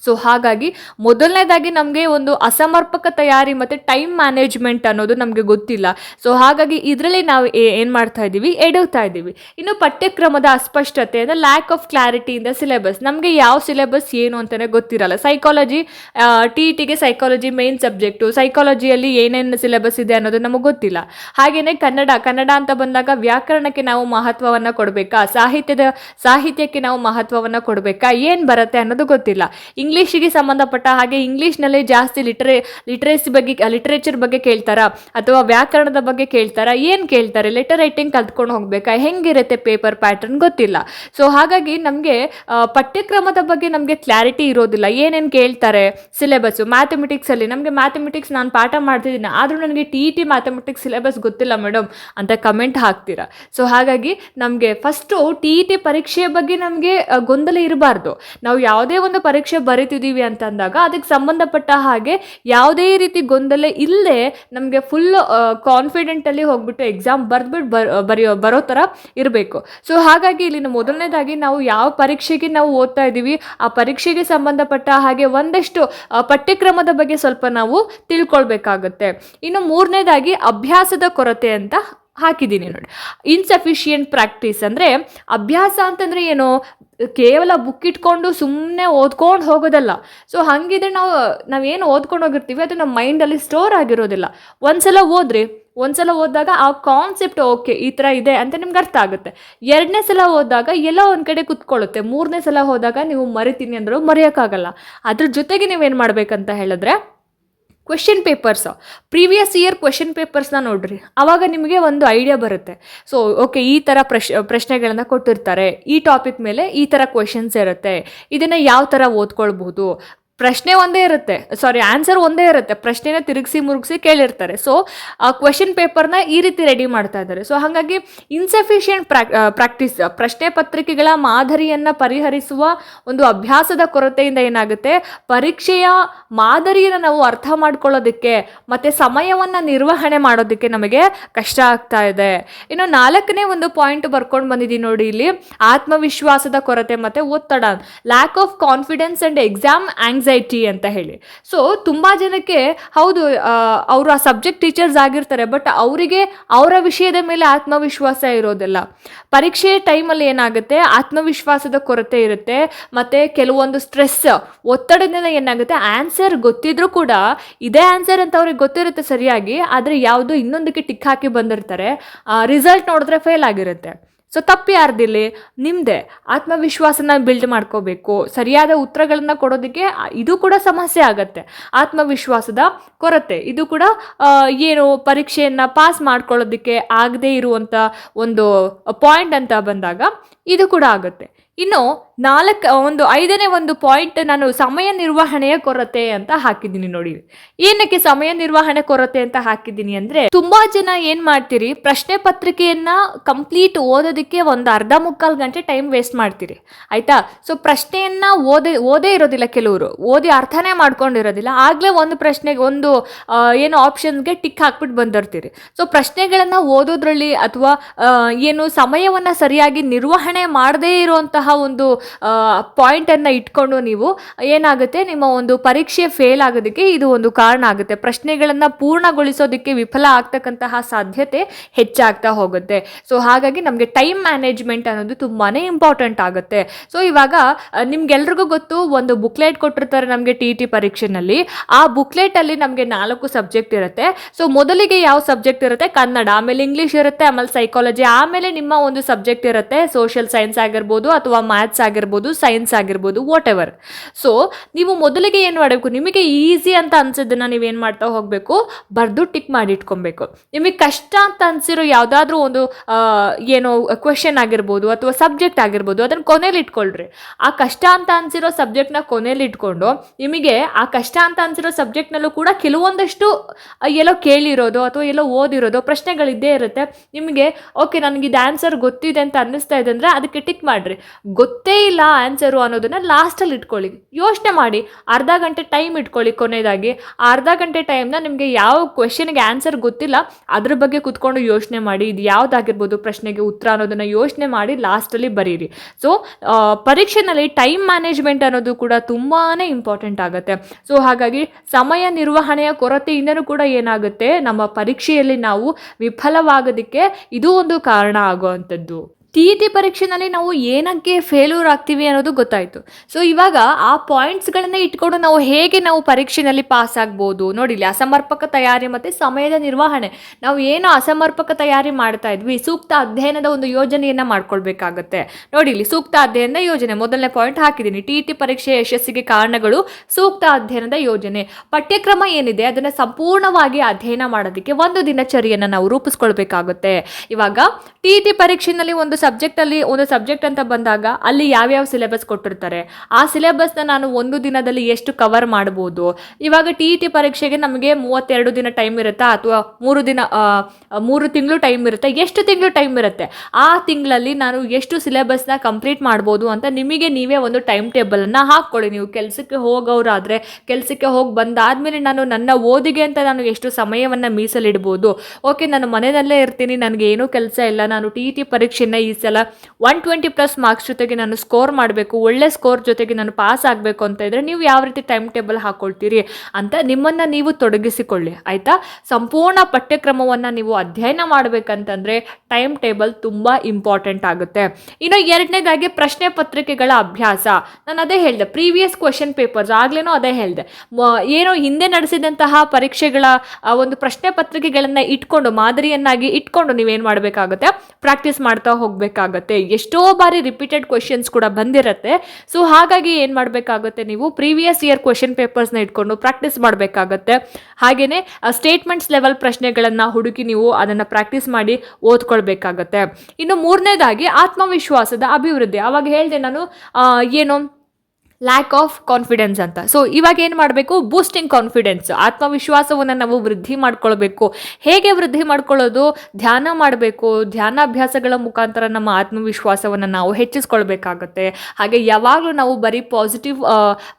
ಸೊ ಹಾಗಾಗಿ ಮೊದಲನೇದಾಗಿ ನಮಗೆ ಒಂದು ಅಸಮರ್ಪಕ ತಯಾರಿ ಮತ್ತು ಟೈಮ್ ಮ್ಯಾನೇಜ್ಮೆಂಟ್ ಅನ್ನೋದು ನಮಗೆ ಗೊತ್ತಿಲ್ಲ. ಸೊ ಹಾಗಾಗಿ ಇದರಲ್ಲಿ ನಾವು ಏನು ಮಾಡ್ತಾ ಇದ್ದೀವಿ? ಎಡುತ್ತಾ ಇದ್ದೀವಿ. ಇನ್ನು ಪಠ್ಯಕ್ರಮದ ಅಸ್ಪಷ್ಟತೆ ಅಂದರೆ lack of clarity in syllabus ನಮಗೆ ಯಾವ ಸಿಲೆಬಸ್ ಏನು ಅಂತಲೇ ಗೊತ್ತಿರಲ್ಲ. ಸೈಕಾಲಜಿ ಟಿ ಟಿಗೆ ಸೈಕಾಲಜಿ ಮೇನ್ ಸಬ್ಜೆಕ್ಟು ಸೈಕಾಲಜಿಯಲ್ಲಿ ಏನೇನು ಸಿಲೆಬಸ್ ಇದೆ ಅನ್ನೋದು ನಮಗೆ ಗೊತ್ತಿಲ್ಲ. ಹಾಗೆಯೇ ಕನ್ನಡ ಕನ್ನಡ ಅಂತ ಬಂದಾಗ ವ್ಯಾಕರಣಕ್ಕೆ ನಾವು ಮಹತ್ವವನ್ನು ಕೊಡಬೇಕಾ? ಸಾಹಿತ್ಯದ, ಸಾಹಿತ್ಯಕ್ಕೆ ನಾವು ಮಹತ್ವವನ್ನು ಕೊಡಬೇಕಾ? ಏನು ಬರುತ್ತೆ ಅನ್ನೋದು ಗೊತ್ತಿಲ್ಲ. ಇಂಗ್ಲೀಷಿಗೆ ಸಂಬಂಧಪಟ್ಟ ಹಾಗೆ ಇಂಗ್ಲೀಷ್ನಲ್ಲೇ ಜಾಸ್ತಿ ಲಿಟ್ರೇ ಲಿಟ್ರೇಸಿ ಬಗ್ಗೆ ಲಿಟ್ರೇಚರ್ ಬಗ್ಗೆ ಕೇಳ್ತಾರಾ? ಅಥವಾ ವ್ಯಾಕರಣದ ಬಗ್ಗೆ ಕೇಳ್ತಾರಾ? ಏನು ಕೇಳ್ತಾರೆ? ಲೆಟರ್ ರೈಟಿಂಗ್ ಕಲ್ತ್ಕೊಂಡು ಹೋಗ್ಬೇಕಾ? ಹೆಂಗಿರುತ್ತೆ ಪೇಪರ್ ಪ್ಯಾಟರ್ನ್ ಗೊತ್ತಿಲ್ಲ. ಸೊ ಹಾಗಾಗಿ ನಮಗೆ ಪಠ್ಯಕ್ರಮದ ಬಗ್ಗೆ ನಮಗೆ ಕ್ಲಾರಿಟಿ ಇರೋದಿಲ್ಲ. ಏನೇನು ಕೇಳ್ತಾರೆ? ಸಿಲೆಬಸ್ಸು ಮ್ಯಾಥಮೆಟಿಕ್ಸಲ್ಲಿ ನಮಗೆ ಮ್ಯಾಥಮೆಟಿಕ್ಸ್ ನಾನು ಪಾಠ ಮಾಡ್ತಿದ್ದೀನಿ. ಆದರೂ ನನಗೆ T E T mathematics syllabus ಗೊತ್ತಿಲ್ಲ ಮೇಡಮ್ ಅಂತ ಕಮೆಂಟ್ ಹಾಕ್ತೀರಾ? ಸೊ ಹಾಗಾಗಿ ನಮಗೆ ಫಸ್ಟು ಟಿ ಇ ಟಿ ಪರೀಕ್ಷೆಯ ಬಗ್ಗೆ ನಮಗೆ ಗೊಂದಲ ಇರಬಾರ್ದು. ನಾವು ಯಾವುದೇ ಒಂದು ಪರೀಕ್ಷೆ ಬರೀ ಬರಿತಿದ್ದೀವಿ ಅಂತ ಅಂದಾಗ ಅದಕ್ಕೆ ಸಂಬಂಧಪಟ್ಟ ಹಾಗೆ ಯಾವುದೇ ರೀತಿ ಗೊಂದಲ ಇಲ್ಲದೆ ನಮಗೆ ಫುಲ್ ಕಾನ್ಫಿಡೆಂಟಲ್ಲಿ ಹೋಗ್ಬಿಟ್ಟು ಎಕ್ಸಾಮ್ ಬರೆದ್ಬಿಟ್ಟು ಬರ್ ಬರೆಯೋ, ಬರೋ ಥರ ಇರಬೇಕು. ಸೊ ಹಾಗಾಗಿ ಇಲ್ಲಿನ ಮೊದಲನೇದಾಗಿ ನಾವು ಯಾವ ಪರೀಕ್ಷೆಗೆ ನಾವು ಓದ್ತಾ ಇದ್ದೀವಿ, ಆ ಪರೀಕ್ಷೆಗೆ ಸಂಬಂಧಪಟ್ಟ ಹಾಗೆ ಒಂದಷ್ಟು ಪಠ್ಯಕ್ರಮದ ಬಗ್ಗೆ ಸ್ವಲ್ಪ ನಾವು ತಿಳ್ಕೊಳ್ಬೇಕಾಗುತ್ತೆ. ಇನ್ನು ಮೂರನೇದಾಗಿ ಅಭ್ಯಾಸದ ಕೊರತೆ ಅಂತ ಹಾಕಿದ್ದೀನಿ ನೋಡಿ. ಇನ್ಸಫಿಷಿಯೆಂಟ್ ಪ್ರಾಕ್ಟೀಸ್ ಅಂದರೆ ಅಭ್ಯಾಸ ಅಂತಂದರೆ ಏನು? ಕೇವಲ ಬುಕ್ ಇಟ್ಕೊಂಡು ಸುಮ್ಮನೆ ಓದ್ಕೊಂಡು ಹೋಗೋದಲ್ಲ. ಸೊ ಹಾಗಿದ್ರೆ ನಾವು, ನಾವೇನು ಓದ್ಕೊಂಡು ಹೋಗಿರ್ತೀವಿ, ಅದು ನಮ್ಮ ಮೈಂಡಲ್ಲಿ ಸ್ಟೋರ್ ಆಗಿರೋದಿಲ್ಲ. ಒಂದ್ಸಲ ಓದ್ರಿ. ಒಂದ್ಸಲ ಓದಿದಾಗ ಆ ಕಾನ್ಸೆಪ್ಟ್ ಓಕೆ ಈ ಥರ ಇದೆ ಅಂತ ನಿಮ್ಗೆ ಅರ್ಥ ಆಗುತ್ತೆ. ಎರಡನೇ ಸಲ ಓದಿದಾಗ ಎಲ್ಲ ಒಂದು ಕಡೆ ಕುತ್ಕೊಳ್ಳುತ್ತೆ. ಮೂರನೇ ಸಲ ಹೋದಾಗ ನೀವು ಮರಿತೀನಿ ಅಂದರೂ ಮರೆಯೋಕ್ಕಾಗಲ್ಲ. ಅದ್ರ ಜೊತೆಗೆ ನೀವೇನು ಮಾಡಬೇಕಂತ ಹೇಳಿದ್ರೆ question papers previous year question ಪೇಪರ್ಸ್ನ ನೋಡ್ರಿ. ಆವಾಗ ನಿಮಗೆ ಒಂದು ಐಡಿಯಾ ಬರುತ್ತೆ. ಸೊ ಓಕೆ ಈ ಥರ ಪ್ರಶ್, ಪ್ರಶ್ನೆಗಳನ್ನು ಕೊಟ್ಟಿರ್ತಾರೆ. ಈ ಟಾಪಿಕ್ ಮೇಲೆ ಈ ಥರ ಕ್ವೆಶನ್ಸ್ ಇರುತ್ತೆ. ಇದನ್ನು ಯಾವ ಥರ ಓದ್ಕೊಳ್ಬಹುದು? ಪ್ರಶ್ನೆ ಒಂದೇ ಇರುತ್ತೆ. ಸಾರಿ ಆನ್ಸರ್ ಒಂದೇ ಇರುತ್ತೆ. ಪ್ರಶ್ನೆನ ತಿರುಗಿಸಿ ಮುರುಗಿಸಿ ಕೇಳಿರ್ತಾರೆ. ಸೊ ಆ ಕ್ವೆಶನ್ ಪೇಪರ್ನ ಈ ರೀತಿ ರೆಡಿ ಮಾಡ್ತಾ ಇದ್ದಾರೆ. ಸೊ ಹಾಗಾಗಿ ಇನ್ಸಫಿಷಿಯೆಂಟ್ ಪ್ರಾಕ್ಟೀಸ್ ಪ್ರಶ್ನೆ ಪತ್ರಿಕೆಗಳ ಮಾದರಿಯನ್ನು ಪರಿಹರಿಸುವ ಒಂದು ಅಭ್ಯಾಸದ ಕೊರತೆಯಿಂದ ಏನಾಗುತ್ತೆ? ಪರೀಕ್ಷೆಯ ಮಾದರಿಯನ್ನು ನಾವು ಅರ್ಥ ಮಾಡ್ಕೊಳ್ಳೋದಕ್ಕೆ ಮತ್ತು ಸಮಯವನ್ನು ನಿರ್ವಹಣೆ ಮಾಡೋದಕ್ಕೆ ನಮಗೆ ಕಷ್ಟ ಆಗ್ತಾ ಇದೆ. ಇನ್ನು ನಾಲ್ಕನೇ ಒಂದು ಪಾಯಿಂಟ್ ಬರ್ಕೊಂಡು ಬಂದಿದ್ದೀನಿ ನೋಡಿ ಇಲ್ಲಿ. ಆತ್ಮವಿಶ್ವಾಸದ ಕೊರತೆ ಮತ್ತು ಒತ್ತಡ. Lack of confidence and exam anxiety ಅಂತ ಹೇಳಿ. ಸೊ ತುಂಬ ಜನಕ್ಕೆ ಹೌದು ಅವರು ಆ ಸಬ್ಜೆಕ್ಟ್ ಟೀಚರ್ಸ್ ಆಗಿರ್ತಾರೆ ಬಟ್ ಅವರಿಗೆ ಅವರ ವಿಷಯದ ಮೇಲೆ ಆತ್ಮವಿಶ್ವಾಸ ಇರೋದಿಲ್ಲ. ಪರೀಕ್ಷೆ ಟೈಮಲ್ಲಿ ಏನಾಗುತ್ತೆ, ಆತ್ಮವಿಶ್ವಾಸದ ಕೊರತೆ ಇರುತ್ತೆ, ಮತ್ತು ಕೆಲವೊಂದು ಸ್ಟ್ರೆಸ್ ಒತ್ತಡದಿಂದ ಏನಾಗುತ್ತೆ ಆನ್ಸರ್ ಗೊತ್ತಿದ್ರೂ ಕೂಡ, ಇದೇ ಆನ್ಸರ್ ಅಂತ ಅವ್ರಿಗೆ ಗೊತ್ತಿರುತ್ತೆ ಸರಿಯಾಗಿ, ಆದರೆ ಯಾವುದೋ ಇನ್ನೊಂದಕ್ಕೆ ಟಿಕ್ ಹಾಕಿ ಬಂದಿರ್ತಾರೆ ರಿಸಲ್ಟ್ ನೋಡಿದ್ರೆ ಫೇಲ್ ಆಗಿರುತ್ತೆ. ಸೊ ತಪ್ಪು ಯಾರ್ದಿಲ್ಲಿ ನಿಮ್ಮದೆ ಆತ್ಮವಿಶ್ವಾಸನ ಬಿಲ್ಡ್ ಮಾಡ್ಕೋಬೇಕು. ಸರಿಯಾದ ಉತ್ತರಗಳನ್ನು ಕೊಡೋದಕ್ಕೆ ಇದು ಕೂಡ ಸಮಸ್ಯೆ ಆಗತ್ತೆ. ಆತ್ಮವಿಶ್ವಾಸದ ಕೊರತೆ. ಇದು ಕೂಡ ಏನು ಪರೀಕ್ಷೆಯನ್ನು ಪಾಸ್ ಮಾಡ್ಕೊಳ್ಳೋದಕ್ಕೆ ಆಗದೇ ಇರುವಂಥ ಒಂದು ಪಾಯಿಂಟ್ ಅಂತ ಬಂದಾಗ ಇದು ಕೂಡ ಆಗುತ್ತೆ. ಇನ್ನು ನಾಲ್ಕು ಒಂದು ಐದನೇ ಒಂದು ಪಾಯಿಂಟ್ ನಾನು ಸಮಯ ನಿರ್ವಹಣೆಯ ಕೊರತೆ ಅಂತ ಹಾಕಿದ್ದೀನಿ ನೋಡಿ. ಏನಕ್ಕೆ ಸಮಯ ನಿರ್ವಹಣೆ ಕೊರತೆ ಅಂತ ಹಾಕಿದ್ದೀನಿ ಅಂದ್ರೆ, ತುಂಬಾ ಜನ ಏನ್ ಮಾಡ್ತೀರಿ, ಪ್ರಶ್ನೆ ಪತ್ರಿಕೆಯನ್ನ ಕಂಪ್ಲೀಟ್ ಓದೋದಕ್ಕೆ ಒಂದು ಅರ್ಧ ಮುಕ್ಕಾಲು ಗಂಟೆ ಟೈಮ್ ವೇಸ್ಟ್ ಮಾಡ್ತೀರಿ. ಆಯ್ತಾ? ಸೊ ಪ್ರಶ್ನೆಯನ್ನ ಓದೇ ಓದೇ ಇರೋದಿಲ್ಲ ಕೆಲವರು. ಓದಿ ಅರ್ಥನೇ ಮಾಡ್ಕೊಂಡಿರೋದಿಲ್ಲ. ಆಗ್ಲೇ ಒಂದು ಪ್ರಶ್ನೆಗೆ ಒಂದು ಏನು ಆಪ್ಷನ್ಸ್ಗೆ ಟಿಕ್ ಹಾಕ್ಬಿಟ್ಟು ಬಂದಿರ್ತೀರಿ. ಸೊ ಪ್ರಶ್ನೆಗಳನ್ನ ಓದೋದ್ರಲ್ಲಿ ಅಥವಾ ಏನು ಸಮಯವನ್ನ ಸರಿಯಾಗಿ ನಿರ್ವಹಣೆ ಮಾಡದೇ ಇರುವಂತಹ ಒಂದು ಪಾಯಿಂಟನ್ನು ಇಟ್ಕೊಂಡು ನೀವು ಏನಾಗುತ್ತೆ? ನಿಮ್ಮ ಒಂದು ಪರೀಕ್ಷೆ ಫೇಲ್ ಆಗೋದಕ್ಕೆ ಇದು ಒಂದು ಕಾರಣ ಆಗುತ್ತೆ. ಪ್ರಶ್ನೆಗಳನ್ನು ಪೂರ್ಣಗೊಳಿಸೋದಕ್ಕೆ ವಿಫಲ ಆಗ್ತಕ್ಕಂತಹ ಸಾಧ್ಯತೆ ಹೆಚ್ಚಾಗ್ತಾ ಹೋಗುತ್ತೆ. ಸೊ ಹಾಗಾಗಿ ನಮಗೆ ಟೈಮ್ ಮ್ಯಾನೇಜ್ಮೆಂಟ್ ಅನ್ನೋದು ತುಂಬಾ ಇಂಪಾರ್ಟೆಂಟ್ ಆಗುತ್ತೆ. ಸೊ ಇವಾಗ ನಿಮ್ಗೆಲ್ರಿಗೂ ಗೊತ್ತು, ಒಂದು ಬುಕ್ಲೆಟ್ ಕೊಟ್ಟಿರ್ತಾರೆ ನಮಗೆ ಟಿ ಟಿ ಪರೀಕ್ಷೆನಲ್ಲಿ. ಆ ಬುಕ್ಲೆಟಲ್ಲಿ ನಮಗೆ ನಾಲ್ಕು ಸಬ್ಜೆಕ್ಟ್ ಇರುತ್ತೆ. ಸೊ ಮೊದಲಿಗೆ ಯಾವ ಸಬ್ಜೆಕ್ಟ್ ಇರುತ್ತೆ? ಕನ್ನಡ, ಆಮೇಲೆ ಇಂಗ್ಲೀಷ್ ಇರುತ್ತೆ, ಆಮೇಲೆ ಸೈಕಾಲಜಿ ಆಮೇಲೆ ನಿಮ್ಮ ಒಂದು ಸಬ್ಜೆಕ್ಟ್ ಇರುತ್ತೆ. ಸೋಷಿಯಲ್ ಸೈನ್ಸ್ ಆಗಿರ್ಬೋದು ಅಥವಾ ಮ್ಯಾಥ್ಸ್ ಆಗಿರ್ಬೋದು. ಸೈನ್ಸ್ ಆಗಿರ್ಬೋದು ವಾಟ್ ಎವರ್ ಸೊ ನೀವು ಮೊದಲಿಗೆ ಏನು ಮಾಡಬೇಕು? ನಿಮಗೆ ಈಸಿ ಅಂತ ಅನ್ಸಿದ್ದನ್ನ ನೀವೇನು ಮಾಡ್ತಾ ಹೋಗಬೇಕು? ಬರೆದು ಟಿಕ್ ಮಾಡಿ ಇಟ್ಕೊಬೇಕು. ನಿಮಗೆ ಕಷ್ಟ ಅಂತ ಅನ್ಸಿರೋ ಯಾವುದಾದ್ರೂ ಒಂದು ಏನು ಕ್ವೆಶನ್ ಆಗಿರ್ಬೋದು ಅಥವಾ ಸಬ್ಜೆಕ್ಟ್ ಆಗಿರ್ಬೋದು, ಅದನ್ನು ಕೊನೆಯಲ್ಲಿ ಇಟ್ಕೊಳ್ರಿ. ಆ ಕಷ್ಟ ಅಂತ ಅನ್ಸಿರೋ ಸಬ್ಜೆಕ್ಟ್ನ ಕೊನೆಯಲ್ಲಿ ಇಟ್ಕೊಂಡು, ನಿಮಗೆ ಆ ಕಷ್ಟ ಅಂತ ಅನ್ಸಿರೋ ಸಬ್ಜೆಕ್ಟ್ನಲ್ಲೂ ಕೂಡ ಕೆಲವೊಂದಷ್ಟು ಎಲ್ಲೋ ಕೇಳಿರೋದು ಅಥವಾ ಎಲ್ಲೋ ಓದಿರೋದು ಪ್ರಶ್ನೆಗಳಿದ್ದೇ ಇರುತ್ತೆ. ನಿಮಗೆ ಓಕೆ ನನಗೆ ಇದು ಆನ್ಸರ್ ಗೊತ್ತಿದೆ ಅಂತ ಅನ್ನಿಸ್ತಾ ಇದೆ ಅಂದರೆ ಅದಕ್ಕೆ ಟಿಕ್ ಮಾಡಿರಿ. ಗೊತ್ತೇ ಇಲ್ಲ ಆನ್ಸರು ಅನ್ನೋದನ್ನ ಲಾಸ್ಟಲ್ಲಿ ಇಟ್ಕೊಳ್ಳಿ. ಯೋಚನೆ ಮಾಡಿ. ಅರ್ಧ ಗಂಟೆ ಟೈಮ್ ಇಟ್ಕೊಳ್ಳಿ ಕೊನೆಯದಾಗಿ ಅರ್ಧ ಗಂಟೆ ಟೈಮ್ನ ನಿಮಗೆ ಯಾವ ಕ್ವೆಶನ್ಗೆ ಆನ್ಸರ್ ಗೊತ್ತಿಲ್ಲ, ಅದ್ರ ಬಗ್ಗೆ ಕುತ್ಕೊಂಡು ಯೋಚನೆ ಮಾಡಿ. ಇದು ಯಾವುದಾಗಿರ್ಬೋದು ಪ್ರಶ್ನೆಗೆ ಉತ್ತರ ಅನ್ನೋದನ್ನ ಯೋಚನೆ ಮಾಡಿ ಲಾಸ್ಟಲ್ಲಿ ಬರೀರಿ. ಸೊ ಪರೀಕ್ಷೆನಲ್ಲಿ ಟೈಮ್ ಮ್ಯಾನೇಜ್ಮೆಂಟ್ ಅನ್ನೋದು ಕೂಡ ತುಂಬಾ ಇಂಪಾರ್ಟೆಂಟ್ ಆಗುತ್ತೆ. ಸೊ ಹಾಗಾಗಿ ಸಮಯ ನಿರ್ವಹಣೆಯ ಕೊರತೆಯಿಂದನೂ ಕೂಡ ಏನಾಗುತ್ತೆ? ನಮ್ಮ ಪರೀಕ್ಷೆಯಲ್ಲಿ ನಾವು ವಿಫಲವಾಗೋದಕ್ಕೆ ಇದು ಒಂದು ಕಾರಣ ಆಗುವಂಥದ್ದು. ಟಿ ಇ ಟಿ ಪರೀಕ್ಷೆನಲ್ಲಿ ನಾವು ಏನಕ್ಕೆ ಫೇಲ್ಯೂರ್ ಆಗ್ತೀವಿ ಅನ್ನೋದು ಗೊತ್ತಾಯಿತು. ಸೊ ಇವಾಗ ಆ ಪಾಯಿಂಟ್ಸ್ಗಳನ್ನು ಇಟ್ಕೊಂಡು ನಾವು ಹೇಗೆ ನಾವು ಪರೀಕ್ಷೆನಲ್ಲಿ ಪಾಸ್ ಆಗ್ಬೋದು? ನೋಡಿಲಿ ಅಸಮರ್ಪಕ ತಯಾರಿ ಮತ್ತು ಸಮಯದ ನಿರ್ವಹಣೆ. ನಾವು ಏನು ಅಸಮರ್ಪಕ ತಯಾರಿ ಮಾಡ್ತಾ ಇದ್ವಿ? ಸೂಕ್ತ ಅಧ್ಯಯನದ ಒಂದು ಯೋಜನೆಯನ್ನು ಮಾಡ್ಕೊಳ್ಬೇಕಾಗತ್ತೆ. ನೋಡಿಲಿ ಸೂಕ್ತ ಅಧ್ಯಯನದ ಯೋಜನೆ. ಮೊದಲನೇ ಪಾಯಿಂಟ್ ಹಾಕಿದ್ದೀನಿ. ಟಿ ಇ ಟಿ ಪರೀಕ್ಷೆಯ ಯಶಸ್ಸಿಗೆ ಕಾರಣಗಳು ಸೂಕ್ತ ಅಧ್ಯಯನದ ಯೋಜನೆ. ಪಠ್ಯಕ್ರಮ ಏನಿದೆ? ಅದನ್ನು ಸಂಪೂರ್ಣವಾಗಿ ಅಧ್ಯಯನ ಮಾಡೋದಕ್ಕೆ ಒಂದು ದಿನಚರಿಯನ್ನು ನಾವು ರೂಪಿಸ್ಕೊಳ್ಬೇಕಾಗುತ್ತೆ. ಇವಾಗ ಟಿ ಇ ಟಿ ಪರೀಕ್ಷೆನಲ್ಲಿ ಒಂದು ಸಬ್ಜೆಕ್ಟಲ್ಲಿ ಒಂದು ಸಬ್ಜೆಕ್ಟ್ ಅಂತ ಬಂದಾಗ ಅಲ್ಲಿ ಯಾವ್ಯಾವ ಸಿಲೆಬಸ್ ಕೊಟ್ಟಿರ್ತಾರೆ? ಆ ಸಿಲೆಬಸ್ನ ನಾನು ಒಂದು ದಿನದಲ್ಲಿ ಎಷ್ಟು ಕವರ್ ಮಾಡ್ಬೋದು? ಇವಾಗ ಟಿ ಇ ಟಿ ಪರೀಕ್ಷೆಗೆ ನಮಗೆ ಮೂವತ್ತೆರಡು ದಿನ ಟೈಮ್ ಇರುತ್ತಾ? ಅಥವಾ ಮೂರು ದಿನ ಮೂರು ತಿಂಗಳು ಟೈಮ್ ಇರುತ್ತೆ? ಎಷ್ಟು ತಿಂಗಳು ಟೈಮ್ ಇರುತ್ತೆ? ಆ ತಿಂಗಳಲ್ಲಿ ನಾನು ಎಷ್ಟು ಸಿಲೆಬಸ್ನ ಕಂಪ್ಲೀಟ್ ಮಾಡ್ಬೋದು ಅಂತ ನಿಮಗೆ ನೀವೇ ಒಂದು ಟೈಮ್ ಟೇಬಲನ್ನು ಹಾಕ್ಕೊಳ್ಳಿ. ನೀವು ಕೆಲಸಕ್ಕೆ ಹೋಗೋರಾದರೆ ಕೆಲಸಕ್ಕೆ ಹೋಗಿ ಬಂದಾದಮೇಲೆ ನಾನು ನನ್ನ ಓದಿಗೆ ಅಂತ ನಾನು ಎಷ್ಟು ಸಮಯವನ್ನು ಮೀಸಲಿಡ್ಬೋದು? ಓಕೆ, ನಾನು ಮನೆಯಲ್ಲೇ ಇರ್ತೀನಿ. ನನಗೆ ಏನೂ ಕೆಲಸ ಇಲ್ಲ. ನಾನು ಟಿ ಇ ಟಿ ಪರೀಕ್ಷೆನ ಸಲ ಒನ್ ಟ್ವೆಂಟಿ ಪ್ಲಸ್ ಮಾರ್ಕ್ಸ್ ಜೊತೆಗೆ ನಾನು ಸ್ಕೋರ್ ಮಾಡಬೇಕು, ಒಳ್ಳೆ ಸ್ಕೋರ್ ಜೊತೆಗೆ ನಾನು ಪಾಸ್ ಆಗಬೇಕು ಅಂತ ಇದ್ದರೆ ನೀವು ಯಾವ ರೀತಿ ಟೈಮ್ ಟೇಬಲ್ ಹಾಕ್ಕೊಳ್ತೀರಿ ಅಂತ ನಿಮ್ಮನ್ನು ನೀವು ತೊಡಗಿಸಿಕೊಳ್ಳಿ, ಆಯಿತಾ? ಸಂಪೂರ್ಣ ಪಠ್ಯಕ್ರಮವನ್ನು ನೀವು ಅಧ್ಯಯನ ಮಾಡಬೇಕಂತಂದರೆ ಟೈಮ್ ಟೇಬಲ್ ತುಂಬ ಇಂಪಾರ್ಟೆಂಟ್ ಆಗುತ್ತೆ. ಇನ್ನು ಎರಡನೇದಾಗಿ ಪ್ರಶ್ನೆ ಪತ್ರಿಕೆಗಳ ಅಭ್ಯಾಸ. ನಾನು ಅದೇ ಹೇಳಿದೆ ಪ್ರೀವಿಯಸ್ ಕ್ವೆಶನ್ ಪೇಪರ್ಸ್ ಆಗ್ಲೇನೋ ಅದೇ ಹೇಳಿದೆ. ಏನೋ ಹಿಂದೆ ನಡೆಸಿದಂತಹ ಪರೀಕ್ಷೆಗಳ ಒಂದು ಪ್ರಶ್ನೆ ಪತ್ರಿಕೆಗಳನ್ನು ಇಟ್ಕೊಂಡು, ಮಾದರಿಯನ್ನಾಗಿ ಇಟ್ಕೊಂಡು ನೀವೇನು ಮಾಡಬೇಕಾಗುತ್ತೆ? ಪ್ರಾಕ್ಟೀಸ್ ಮಾಡ್ತಾ ಹೋಗಬೇಕಾಗತ್ತೆ. ಎಷ್ಟೋ ಬಾರಿ ರಿಪೀಟೆಡ್ ಕ್ವೆಶನ್ಸ್ ಕೂಡ ಬಂದಿರತ್ತೆ. ಸೊ ಹಾಗಾಗಿ ಏನು ಮಾಡಬೇಕಾಗುತ್ತೆ ನೀವು? ಪ್ರೀವಿಯಸ್ ಇಯರ್ ಕ್ವೆಶನ್ ಪೇಪರ್ಸ್ನ ಇಟ್ಕೊಂಡು ಪ್ರಾಕ್ಟೀಸ್ ಮಾಡಬೇಕಾಗತ್ತೆ. ಹಾಗೆಯೇ ಸ್ಟೇಟ್ಮೆಂಟ್ಸ್ ಲೆವೆಲ್ ಪ್ರಶ್ನೆಗಳನ್ನು ಹುಡುಕಿ ನೀವು ಅದನ್ನು ಪ್ರಾಕ್ಟೀಸ್ ಮಾಡಿ ಓದ್ಕೊಳ್ಬೇಕಾಗತ್ತೆ. ಇನ್ನು ಮೂರನೇದಾಗಿ ಆತ್ಮವಿಶ್ವಾಸದ ಅಭಿವೃದ್ಧಿ. ಅವಾಗ ಹೇಳಿದೆ ನಾನು ಏನು? ಲ್ಯಾಕ್ ಆಫ್ ಕಾನ್ಫಿಡೆನ್ಸ್ ಅಂತ. ಸೊ ಇವಾಗ ಏನು ಮಾಡಬೇಕು? ಬೂಸ್ಟಿಂಗ್ ಕಾನ್ಫಿಡೆನ್ಸ್ ಆತ್ಮವಿಶ್ವಾಸವನ್ನು ನಾವು ವೃದ್ಧಿ ಮಾಡ್ಕೊಳ್ಬೇಕು. ಹೇಗೆ ವೃದ್ಧಿ ಮಾಡ್ಕೊಳ್ಳೋದು? ಧ್ಯಾನ ಮಾಡಬೇಕು. ಧ್ಯಾನಾಭ್ಯಾಸಗಳ ಮುಖಾಂತರ ನಮ್ಮ ಆತ್ಮವಿಶ್ವಾಸವನ್ನು ನಾವು ಹೆಚ್ಚಿಸ್ಕೊಳ್ಬೇಕಾಗತ್ತೆ. ಹಾಗೆ ಯಾವಾಗಲೂ ನಾವು ಬರೀ ಪಾಸಿಟಿವ್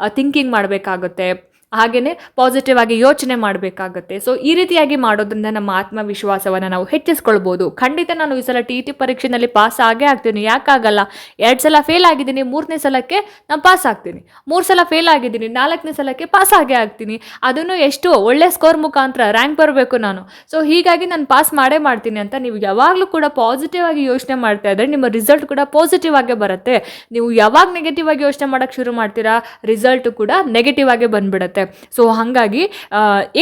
ಥಿಂಕಿಂಗ್ ಮಾಡಬೇಕಾಗುತ್ತೆ. ಹಾಗೆಯೇ ಪಾಸಿಟಿವ್ ಆಗಿ ಯೋಚನೆ ಮಾಡಬೇಕಾಗತ್ತೆ. ಸೊ ಈ ರೀತಿಯಾಗಿ ಮಾಡೋದ್ರಿಂದ ನಮ್ಮ ಆತ್ಮವಿಶ್ವಾಸವನ್ನು ನಾವು ಹೆಚ್ಚಿಸ್ಕೊಳ್ಬೋದು. ಖಂಡಿತ ನಾನು ಈ ಸಲ ಟಿ ಟಿ ಪರೀಕ್ಷೆನಲ್ಲಿ ಪಾಸ್ ಆಗೇ ಆಗ್ತೀನಿ. ಯಾಕಾಗಲ್ಲ? ಎರಡು ಸಲ ಫೇಲ್ ಆಗಿದ್ದೀನಿ. ಮೂರನೇ ಸಲಕ್ಕೆ ನಾನು ಪಾಸ್ ಆಗ್ತೀನಿ. ಮೂರು ಸಲ ಫೇಲ್ ಆಗಿದ್ದೀನಿ. ನಾಲ್ಕನೇ ಸಲಕ್ಕೆ ಪಾಸ್ ಆಗೇ ಆಗ್ತೀನಿ. ಅದನ್ನು ಎಷ್ಟು ಒಳ್ಳೆ ಸ್ಕೋರ್ ಮುಖಾಂತರ ರ್ಯಾಂಕ್ ಬರಬೇಕು ನಾನು. ಸೊ ಹೀಗಾಗಿ ನಾನು ಪಾಸ್ ಮಾಡೇ ಮಾಡ್ತೀನಿ ಅಂತ ನೀವು ಯಾವಾಗಲೂ ಕೂಡ ಪಾಸಿಟಿವ್ ಆಗಿ ಯೋಚನೆ ಮಾಡ್ತಾ ಇದ್ದರೆ ನಿಮ್ಮ ರಿಸಲ್ಟ್ ಕೂಡ ಪಾಸಿಟಿವ್ ಆಗೇ ಬರುತ್ತೆ. ನೀವು ಯಾವಾಗ ನೆಗೆಟಿವ್ ಆಗಿ ಯೋಚನೆ ಮಾಡೋಕ್ಕೆ ಶುರು ಮಾಡ್ತೀರಾ ರಿಸಲ್ಟ್ ಕೂಡ ನೆಗೆಟಿವ್ ಆಗೇ ಬಂದ್ಬಿಡುತ್ತೆ. ಸೊ ಹಾಗಾಗಿ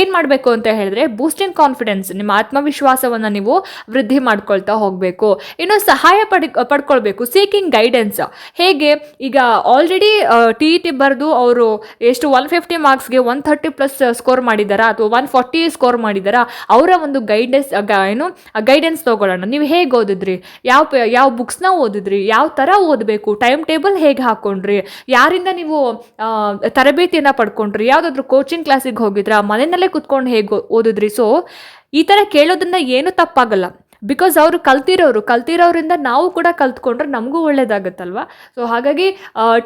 ಏನು ಮಾಡಬೇಕು ಅಂತ ಹೇಳಿದ್ರೆ ಬೂಸ್ಟಿಂಗ್ ಕಾನ್ಫಿಡೆನ್ಸ್ ನಿಮ್ಮ ಆತ್ಮವಿಶ್ವಾಸವನ್ನು ನೀವು ವೃದ್ಧಿ ಮಾಡ್ಕೊಳ್ತಾ ಹೋಗಬೇಕು. ಇನ್ನು ಸಹಾಯ ಪಡ್, ಪಡ್ಕೊಳ್ಬೇಕು ಸೀಕಿಂಗ್ ಗೈಡೆನ್ಸ್ ಹೇಗೆ? ಈಗ ಆಲ್ರೆಡಿ ಟಿ ಇ ಟಿ ಬರೆದು ಅವರು ಎಷ್ಟು ಒನ್ ಫಿಫ್ಟಿ ಮಾರ್ಕ್ಸ್ಗೆ ಒನ್ ಥರ್ಟಿ ಪ್ಲಸ್ ಸ್ಕೋರ್ ಮಾಡಿದ್ದಾರಾ ಅಥವಾ ಒನ್ ಫಾರ್ಟಿ ಸ್ಕೋರ್ ಮಾಡಿದಾರಾ, ಅವರ ಒಂದು ಗೈಡೆನ್ಸ್ ಏನು ಗೈಡೆನ್ಸ್ ತೊಗೊಳ್ಳೋಣ. ನೀವು ಹೇಗೆ ಓದಿದ್ರಿ? ಯಾವ ಯಾವ ಬುಕ್ಸ್ನ ಓದಿದ್ರಿ? ಯಾವ ಥರ ಓದಬೇಕು? ಟೈಮ್ ಟೇಬಲ್ ಹೇಗೆ ಹಾಕ್ಕೊಂಡ್ರಿ ಯಾರಿಂದ ನೀವು ತರಬೇತಿಯನ್ನ ಪಡ್ಕೊಂಡ್ರಿ? ಯಾವುದಾದ್ರೂ ಕೋಚಿಂಗ್ ಕ್ಲಾಸಿಗೆ ಹೋಗಿದ್ರಾ ಮನೆಯಲ್ಲೇ ಕುತ್ಕೊಂಡು ಹೇಗೆ ಓದಿದ್ರಿ? ಸೊ ಈ ಥರ ಕೇಳೋದನ್ನ ಏನು ತಪ್ಪಾಗಲ್ಲ. ಬಿಕಾಸ್ ಅವರು ಕಲ್ತಿರೋರು, ಕಲ್ತಿರೋರಿಂದ ನಾವು ಕೂಡ ಕಲ್ತ್ಕೊಂಡ್ರೆ ನಮಗೂ ಒಳ್ಳೇದಾಗುತ್ತಲ್ವಾ? ಸೊ ಹಾಗಾಗಿ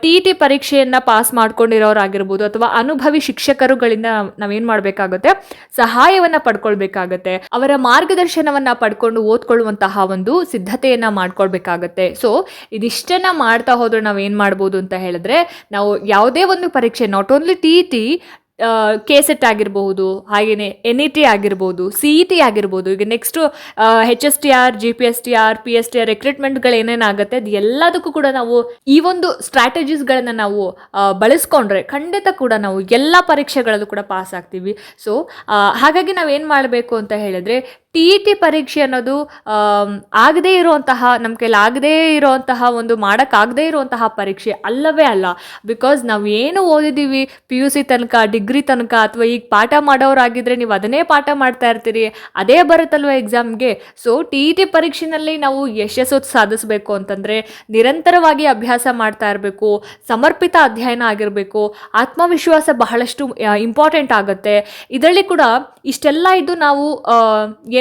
ಟಿ ಇ ಟಿ ಪರೀಕ್ಷೆಯನ್ನು ಪಾಸ್ ಮಾಡ್ಕೊಂಡಿರೋರಾಗಿರ್ಬೋದು ಅಥವಾ ಅನುಭವಿ ಶಿಕ್ಷಕರುಗಳಿಂದ ನಾವೇನು ಮಾಡಬೇಕಾಗುತ್ತೆ? ಸಹಾಯವನ್ನು ಪಡ್ಕೊಳ್ಬೇಕಾಗತ್ತೆ. ಅವರ ಮಾರ್ಗದರ್ಶನವನ್ನು ಪಡ್ಕೊಂಡು ಓದ್ಕೊಳ್ಳುವಂತಹ ಒಂದು ಸಿದ್ಧತೆಯನ್ನು ಮಾಡ್ಕೊಳ್ಬೇಕಾಗತ್ತೆ. ಸೊ ಇದಿಷ್ಟನ್ನು ಮಾಡ್ತಾ ಹೋದ್ರೆ ನಾವು ಏನು ಮಾಡ್ಬೋದು ಅಂತ ಹೇಳಿದ್ರೆ, ನಾವು ಯಾವುದೇ ಒಂದು ಪರೀಕ್ಷೆ not only T E T K set ಆಗಿರಬಹುದು ಹಾಗೆಯೇ ಎನ್ ಇ ಟಿ ಆಗಿರ್ಬೋದು ಸಿ ಇ ಟಿ ಆಗಿರ್ಬೋದು. ಈಗ next H S T R G P S T R P S T R ರಿಕ್ರೂಟ್ಮೆಂಟ್ಗಳು ಏನೇನಾಗುತ್ತೆ, ಅದು ಎಲ್ಲದಕ್ಕೂ ಕೂಡ ನಾವು ಈ ಒಂದು ಸ್ಟ್ರಾಟಜೀಸ್ಗಳನ್ನು ನಾವು ಬಳಸ್ಕೊಂಡ್ರೆ ಖಂಡಿತ ಕೂಡ ನಾವು ಎಲ್ಲ ಪರೀಕ್ಷೆಗಳಲ್ಲೂ ಕೂಡ ಪಾಸ್ ಆಗ್ತೀವಿ. ಸೊ ಹಾಗಾಗಿ ನಾವೇನು ಮಾಡಬೇಕು ಅಂತ ಹೇಳಿದ್ರೆ ಟಿ ಇ ಟಿ ಪರೀಕ್ಷೆ ಅನ್ನೋದು ಆಗದೇ ಇರುವಂತಹ ನಮ್ಮ ಕೈಲಿ ಆಗದೇ ಇರುವಂತಹ ಒಂದು ಮಾಡೋಕ್ಕಾಗದೇ ಇರುವಂತಹ ಪರೀಕ್ಷೆ ಅಲ್ಲವೇ ಅಲ್ಲ. ಬಿಕಾಸ್ ನಾವು ಏನು ಓದಿದ್ದೀವಿ ಪಿ ಯು ಸಿ ತನಕ ಡಿಗ್ರಿ ತನಕ ಅಥವಾ ಈಗ ಪಾಠ ಮಾಡೋರಾಗಿದ್ದರೆ ನೀವು ಅದನ್ನೇ ಪಾಠ ಮಾಡ್ತಾ ಇರ್ತೀರಿ ಅದೇ ಬರುತ್ತಲ್ವ ಎಕ್ಸಾಮ್ಗೆ? ಸೊ ಟಿ ಇ ಟಿ ಪರೀಕ್ಷೆನಲ್ಲಿ ನಾವು ಯಶಸ್ಸು ಸಾಧಿಸಬೇಕು ಅಂತಂದರೆ ನಿರಂತರವಾಗಿ ಅಭ್ಯಾಸ ಮಾಡ್ತಾ ಇರಬೇಕು ಸಮರ್ಪಿತ ಅಧ್ಯಯನ ಆಗಿರಬೇಕು ಆತ್ಮವಿಶ್ವಾಸ ಬಹಳಷ್ಟು ಇಂಪಾರ್ಟೆಂಟ್ ಆಗುತ್ತೆ. ಇದರಲ್ಲಿ ಕೂಡ ಇಷ್ಟೆಲ್ಲ ಇದ್ದು ನಾವು ಆ,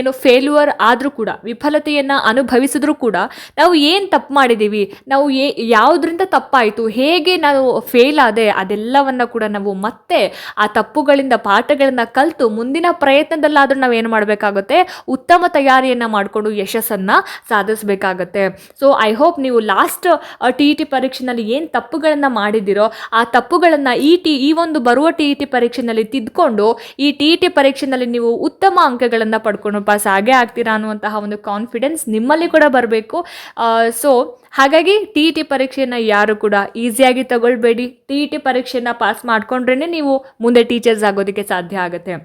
ಏನು ಫೇಲ್ಯೂರ್ ಆದರೂ ಕೂಡ, ವಿಫಲತೆಯನ್ನು ಅನುಭವಿಸಿದ್ರೂ ಕೂಡ ನಾವು ಏನು ತಪ್ಪು ಮಾಡಿದ್ದೀವಿ ನಾವು ಏ, ಯಾವುದರಿಂದ ತಪ್ಪಾಯಿತು, ಹೇಗೆ ನಾವು ಫೇಲ್ ಆದೆ ಅದೆಲ್ಲವನ್ನು ಕೂಡ ನಾವು ಮತ್ತೆ ಆ ತಪ್ಪುಗಳಿಂದ ಪಾಠಗಳನ್ನು ಕಲಿತು ಮುಂದಿನ ಪ್ರಯತ್ನದಲ್ಲಾದರೂ ನಾವು ಏನು ಮಾಡಬೇಕಾಗುತ್ತೆ, ಉತ್ತಮ ತಯಾರಿಯನ್ನು ಮಾಡಿಕೊಂಡು ಯಶಸ್ಸನ್ನು ಸಾಧಿಸಬೇಕಾಗತ್ತೆ. ಸೊ ಐ ಹೋಪ್ ನೀವು ಲಾಸ್ಟ್ ಟಿ ಇ ಟಿ ಪರೀಕ್ಷೆನಲ್ಲಿ ಏನು ತಪ್ಪುಗಳನ್ನು ಮಾಡಿದ್ದೀರೋ, ಆ ತಪ್ಪುಗಳನ್ನು ಈ ಟಿ ಈ ಒಂದು ಬರುವ ಟಿ ಇ ಟಿ ಪರೀಕ್ಷೆನಲ್ಲಿ ತಿದ್ದುಕೊಂಡು ಈ ಟಿ ಇ ಟಿ ಪರೀಕ್ಷೆನಲ್ಲಿ ನೀವು ಉತ್ತಮ ಅಂಕಗಳನ್ನು ಪಡ್ಕೊಂಡು ಪಾಸ್ ಆಗೇ ಆಗ್ತೀರಾ ಅನ್ನುವಂತಹ ಒಂದು ಕಾನ್ಫಿಡೆನ್ಸ್ ನಿಮ್ಮಲ್ಲಿ ಕೂಡ ಬರಬೇಕು. ಸೊ ಹಾಗಾಗಿ ಟಿ ಇ ಟಿ ಪರೀಕ್ಷೆಯನ್ನು ಯಾರು ಕೂಡ ಈಸಿಯಾಗಿ ತಗೊಳ್ಬೇಡಿ. ಟಿ ಇ ಟಿ ಪರೀಕ್ಷೆಯನ್ನು ಪಾಸ್ ಮಾಡಿಕೊಂಡ್ರೇ ನೀವು ಮುಂದೆ ಟೀಚರ್ಸ್ ಆಗೋದಕ್ಕೆ ಸಾಧ್ಯ ಆಗುತ್ತೆ.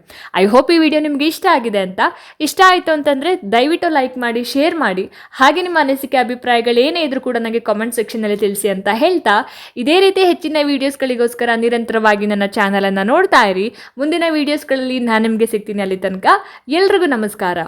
ಐ ಹೋಪ್ ಈ ವಿಡಿಯೋ ನಿಮಗೆ ಇಷ್ಟ ಆಗಿದೆ ಅಂತ. ಇಷ್ಟ ಆಯಿತು ಅಂತಂದರೆ ದಯವಿಟ್ಟು ಲೈಕ್ ಮಾಡಿ, ಶೇರ್ ಮಾಡಿ. ಹಾಗೆ ನಿಮ್ಮ ಅನಿಸಿಕೆ, ಅಭಿಪ್ರಾಯಗಳು ಏನೇ ಇದ್ರೂ ಕೂಡ ನನಗೆ ಕಾಮೆಂಟ್ ಸೆಕ್ಷನಲ್ಲಿ ತಿಳಿಸಿ ಅಂತ ಹೇಳ್ತಾ. ಇದೇ ರೀತಿ ಹೆಚ್ಚಿನ ವೀಡಿಯೋಸ್ಗಳಿಗೋಸ್ಕರ ನಿರಂತರವಾಗಿ ನನ್ನ ಚಾನಲನ್ನು ನೋಡ್ತಾ ಇರಿ. ಮುಂದಿನ ವೀಡಿಯೋಸ್ಗಳಲ್ಲಿ ನಾನು ನಿಮಗೆ ಸಿಗ್ತೀನಿ ಅಲ್ಲಿ ತನಕ. ಎಲ್ರಿಗೂ ನಮಸ್ಕಾರ.